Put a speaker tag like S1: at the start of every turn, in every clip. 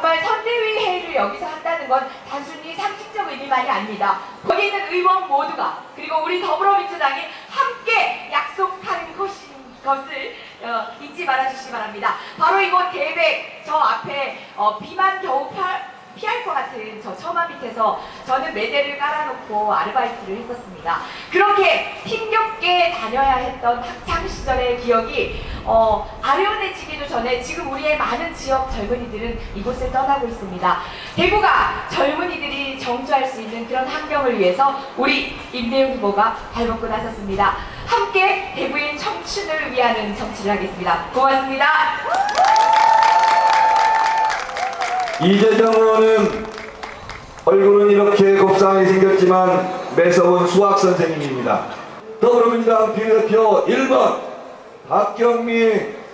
S1: 정말 선대위 회의를 여기서 한다는 건 단순히 상식적 의미만이 아닙니다. 거기 있는 의원 모두가 그리고 우리 더불어민주당이 함께 약속한 것인 것을 어, 잊지 말아주시기 바랍니다. 바로 이곳 대백 저 앞에 어, 비만 겨우 펴- 피할 것 같은 저 처마 밑에서 저는 매대를 깔아놓고 아르바이트를 했었습니다. 그렇게 힘겹게 다녀야 했던 학창 시절의 기억이 어, 아련해지기도 전에 지금 우리의 많은 지역 젊은이들은 이곳을 떠나고 있습니다. 대구가 젊은이들이 정주할 수 있는 그런 환경을 위해서 우리 임대용 후보가 발벗고 나섰습니다. 함께 대구의 청춘을 위하는 정치를 하겠습니다. 고맙습니다.
S2: 이재정 의원은 얼굴은 이렇게 곱상하게 생겼지만 매서운 수학 선생님입니다. 더불어민주당 비례대표 1번 박경미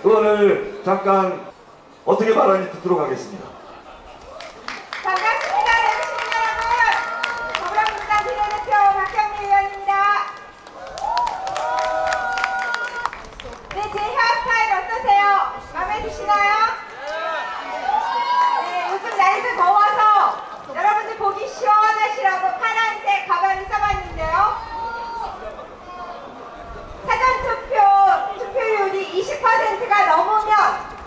S2: 의원을 잠깐 어떻게 말하는지 듣도록 하겠습니다
S3: 대구시민 여러분. 더불어민주당 비례대표 박경미 의원입니다. 네, 제 헤어스타일 어떠세요? 마음에 드시나요? 네, 요즘 날도 더워서 여러분들 보기 시원하시라고 파란색 가방을 써봤는데요. 사전투표 투표율이 20%가 넘으면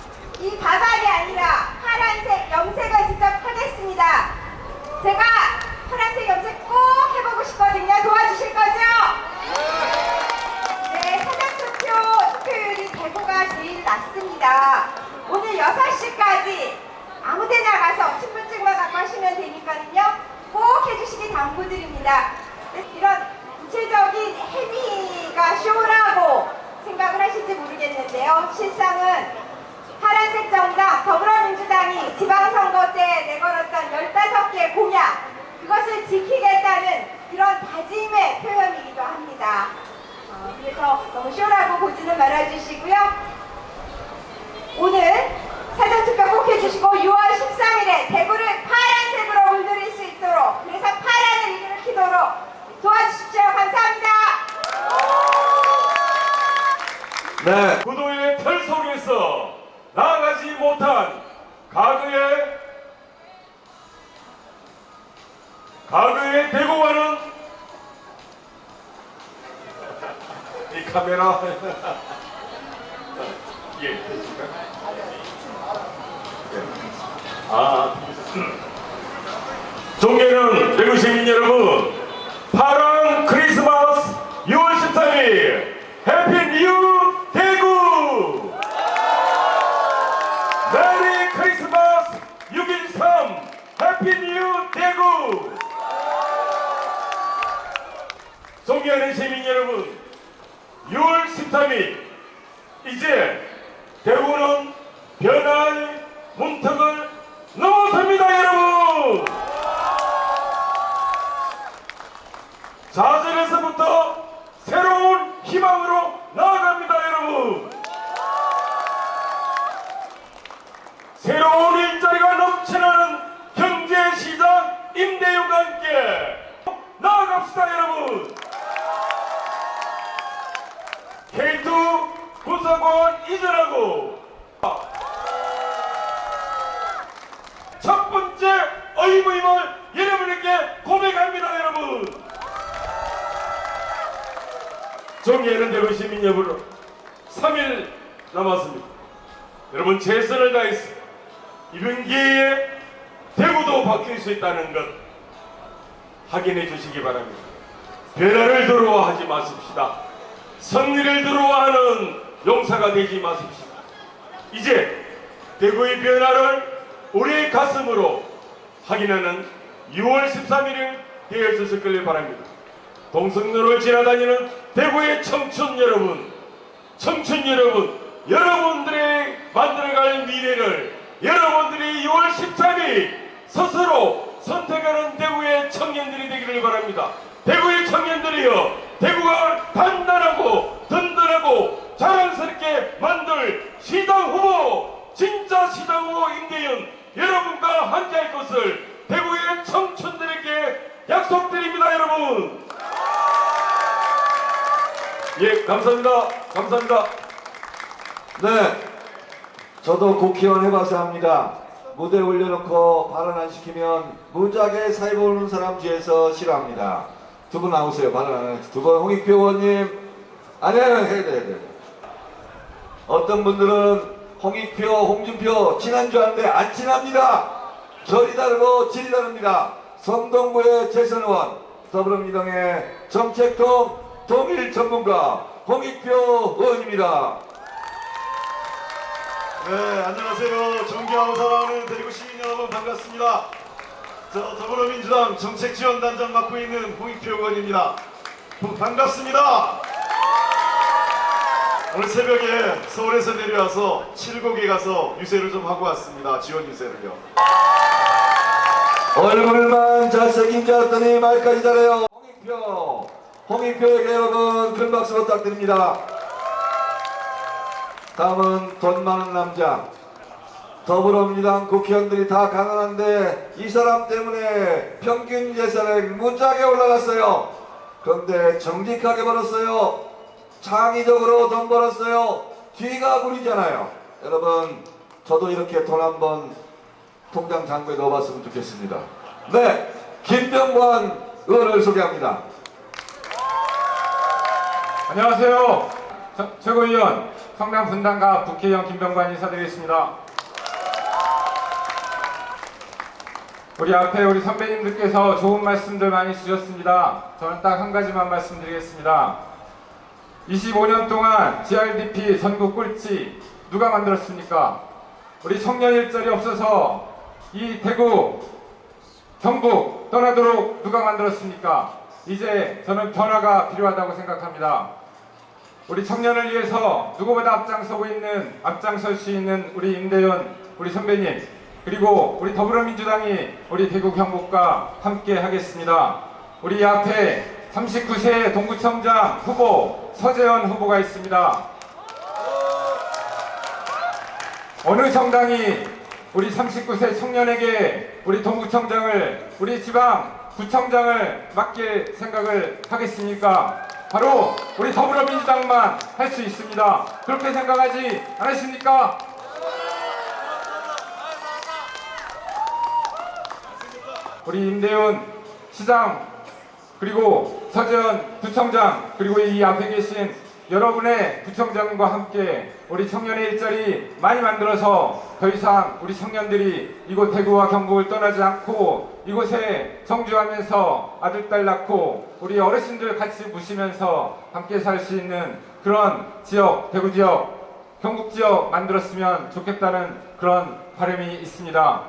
S3: 이 가발이 아니라 파란색 염색을 직접 하겠습니다. 제가 파란색 염색 꼭 해보고 싶거든요. 도와주실 거죠? 네, 사전투표 투표율이 대구가 제일 낮습니다. 오늘 6시까지 아무 데나 가서 신분증만 갖고 하시면 되니까요. 꼭 해주시기 당부드립니다. 네, 이런 구체적인 행위가 쇼라고 생각을 하실지 모르겠는데요. 실상은 파란색 정당 더불어민주당이 지방선거 때 내걸었던 15개 공약 그것을 지키겠다는 이런 다짐의 표현이기도 합니다. 어, 그래서 너무 쇼라고 보지는 말아주시고요. 오늘 사전투표 꼭 해주시고 6월 13일에 대구를 파란색으로 물들일 수 있도록 그래서 파란을 일으키도록 도와주십시오. 감사합니다.
S2: 네,
S4: 구도의 털 속에서 나아가지 못한 과거의 과거의 대구와는 이 카메라? 예. 아. 존경하는 대구 시민 여러분 파란 크리스마스 6월 13일 해피 뉴 대구! 메리 크리스마스 6.13 해피 뉴 대구! 존경하는 시민 여러분 6월 13일 이제 대구는 변화의 문턱을 넘어섭니다 여러분! 좌절에서부터 새로운 희망으로 나아갑니다 여러분! 새로운 일자리가 넘쳐나는 경제시장 임대용과 함께 나아갑시다 여러분! K2 군사공원 이전하고 의무임을 여러분에게 고백합니다 여러분. 대구 시민 여러분 3일 남았습니다. 여러분 최선을 다해서 이번 기회에 대구도 바뀔 수 있다는 것 확인해 주시기 바랍니다. 변화를 두려워하지 마십시다. 승리를 두려워하는 용사가 되지 마십시다 이제 대구의 변화를 우리의 가슴으로 확인하는 6월 13일이 되었을 걸를 바랍니다. 동성로를 지나다니는 대구의 청춘 여러분, 청춘 여러분, 여러분들의 만들어갈 미래를 여러분들이 6월 13일 스스로 선택하는 대구의 청년들이 되기를 바랍니다. 대구의 청년들이여, 대구가 단단하고 든든하고 자랑스럽게 만들 시당 후보, 진짜 시당 후보 임대현 여러분과 함께할 것을 대구의 청춘들에게 약속드립니다, 여러분. 예, 감사합니다. 감사합니다.
S2: 네, 저도 국회의원 해봐서 합니다. 무대 올려놓고 발언 안 시키면 사회 보는 사람 뒤에서 싫어합니다. 두 분 나오세요. 발언 안 해요. 두분 홍익표 의원님. 아니요, 해야 돼, 해야 돼. 어떤 분들은 홍익표, 홍준표 친한 줄 아는데 안 친합니다. 결이 다르고 질이 다릅니다. 성동구의 재선 의원, 더불어민주당의 정책통 동일 전문가 홍익표 의원입니다.
S5: 네, 안녕하세요. 존경하고 사랑하는 대구 시민 여러분 반갑습니다. 저 더불어민주당 정책지원단장 맡고 있는 홍익표 의원입니다. 부- 반갑습니다. 오늘 새벽에 서울에서 내려와서 칠곡에 가서 유세를 좀 하고 왔습니다. 지원 유세를요.
S2: 얼굴만 잘생긴 줄 알았더니 말까지 잘해요. 홍익표, 홍익표에게 여러분 큰 박수 부탁드립니다. 다음은 돈 많은 남자. 더불어민주당 국회의원들이 다 가난한데 이 사람 때문에 평균 예산액 무지하게 올라갔어요. 그런데 정직하게 벌었어요. 창의적으로 돈 벌었어요. 뒤가 구리잖아요. 여러분, 저도 이렇게 돈 한번 통장 잔고에 넣어봤으면 좋겠습니다. 네, 김병관 의원을 소개합니다.
S6: 안녕하세요. 저- 최고위원 성남 분당갑 국회의원 김병관 인사드리겠습니다. 우리 앞에 우리 선배님들께서 좋은 말씀들 많이 주셨습니다. 저는 딱 한 가지만 말씀드리겠습니다. 25년 동안 GRDP 전국 꼴찌 누가 만들었습니까? 우리 청년 일자리 없어서 이 대구 경북 떠나도록 누가 만들었습니까? 이제 저는 변화가 필요하다고 생각합니다. 우리 청년을 위해서 누구보다 앞장서고 있는 앞장설 수 있는 우리 임대현 우리 선배님 그리고 우리 더불어민주당이 우리 대구 경북과 함께 하겠습니다. 우리 앞에 39세 동구청장 후보 서재현 후보가 있습니다. 어느 정당이 우리 39세 청년에게 우리 동구청장을 우리 지방 구청장을 맡길 생각을 하겠습니까? 바로 우리 더불어민주당만 할 수 있습니다. 그렇게 생각하지 않으십니까? 우리 임대훈 시장 그리고 서재현 구청장 그리고 이 앞에 계신 여러분의 구청장과 함께 우리 청년의 일자리 많이 만들어서 더 이상 우리 청년들이 이곳 대구와 경북을 떠나지 않고 이곳에 정주하면서 아들 딸 낳고 우리 어르신들 같이 모시면서 함께 살 수 있는 그런 지역 대구 지역 경북 지역 만들었으면 좋겠다는 그런 바람이 있습니다.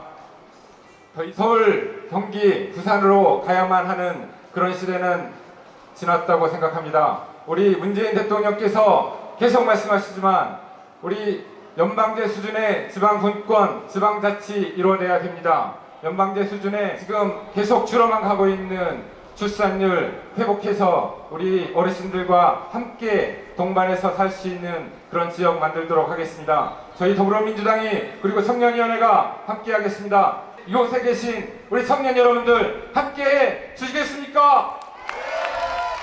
S6: 서울, 경기, 부산으로 가야만 하는 그런 시대는 지났다고 생각합니다. 우리 문재인 대통령께서 계속 말씀하시지만 우리 연방제 수준의 지방분권, 지방자치 이루어내야 됩니다. 연방제 수준에 지금 계속 줄어만 가고 있는 출산율 회복해서 우리 어르신들과 함께 동반해서 살 수 있는 그런 지역 만들도록 하겠습니다. 저희 더불어민주당이 그리고 청년위원회가 함께 하겠습니다. 이곳에 계신 우리 청년 여러분들 함께 해 주시겠습니까?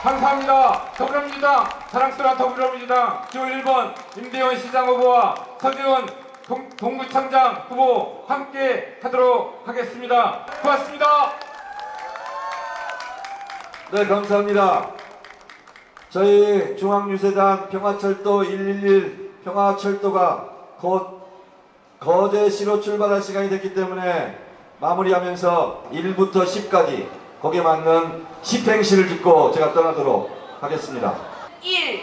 S6: 감사합니다. 더불어민주당 사랑스러운 더불어민주당 주 1번 임대원 시장 후보와 서지훈 동, 동구청장 후보 함께 하도록 하겠습니다. 고맙습니다.
S2: 네, 감사합니다. 저희 중앙유세단 평화철도 111 평화철도가 곧 거제시로 출발할 시간이 됐기 때문에 마무리하면서 1부터 10까지 거기에 맞는 집행시를 짓고 제가 떠나도록 하겠습니다.
S1: 1,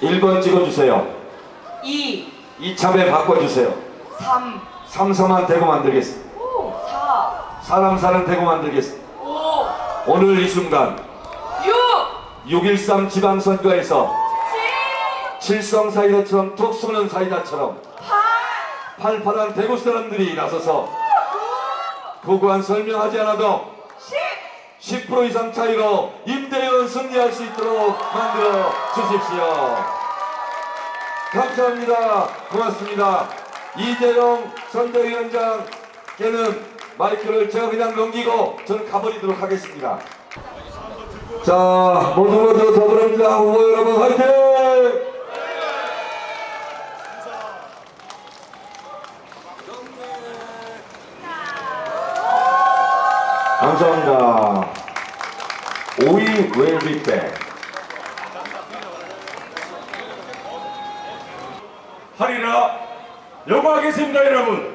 S2: 1번 찍어주세요.
S1: 2,
S2: 이참에 바꿔주세요.
S1: 3,
S2: 삼삼한 대구 만들겠습니다.
S1: 4,
S2: 사람 사는 대구 만들겠습니다.
S1: 5,
S2: 오늘 이 순간
S1: 6,
S2: 6.13 지방선거에서
S1: 7,
S2: 칠성 사이다처럼 툭 쏘는 사이다처럼
S1: 8,
S2: 팔팔한 대구 사람들이 나서서 고고한 설명하지 않아도
S1: 10.
S2: 10% 이상 차이로 임대원 승리할 수 있도록 만들어 주십시오. 감사합니다. 고맙습니다. 이재용 선대위원장께는 마이크를 제가 그냥 넘기고 저는 가버리도록 하겠습니다. 자, 모두 모두 더불어민주당 후보 여러분 화이팅! 감사합니다. 오이 will be back.
S4: 하리라 영광하겠습니다 여러분.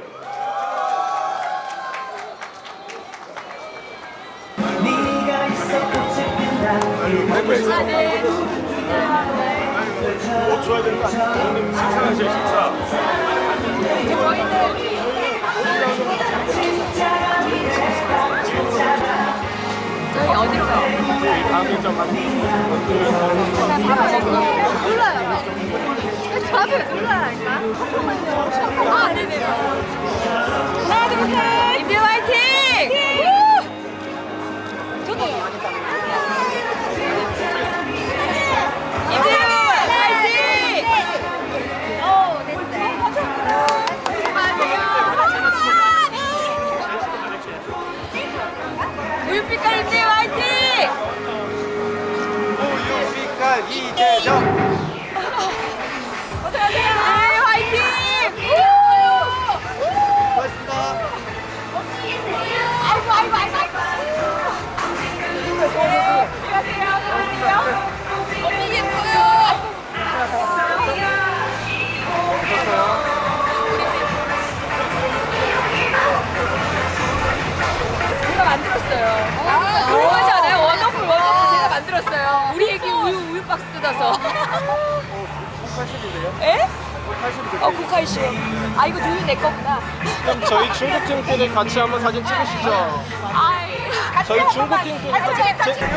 S5: 뭐 줘야 되는 거 아니에요?
S4: 식사하세요 식사.
S1: 저희 어디로 가요? 밥을 임대 화이팅! 우유빛깔
S5: 이재정.
S1: 어, 국화이쇼. 아, 이거 누유 내 거구나.
S7: 그럼 저희 중국팀끼리 같이 한번 사진 찍으시죠.
S1: 아이.
S7: 저희 중국팀끼리 사진 찍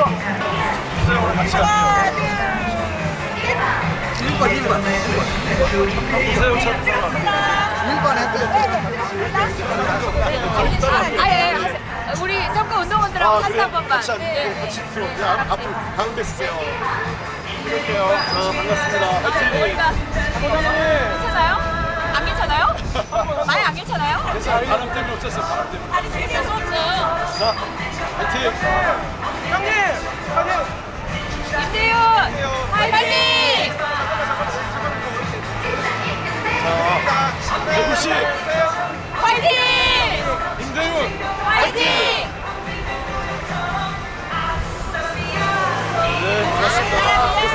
S1: 아, 예, 하세요. 우리 선거 운동원들하고 사진 한 번만.
S5: 같이
S1: 네.
S5: 앉고 같이 앞- 앞으로 가운데 쓰세요. 이럴게요. 자, 반갑습니다. 화이팅.
S1: 우리가 괜찮아요? 안 괜찮아요? 많이 안 괜찮아요?
S5: 바람 때문에 어쩌어요 바람 때문에.
S1: 아니, 괜찮을 수 없어요.
S5: 자, 화이팅.
S1: 임대윤! 화이팅!
S5: 대구시
S1: 화이팅!
S5: 임대윤.
S1: 화이팅!
S5: 네, 반갑습니다.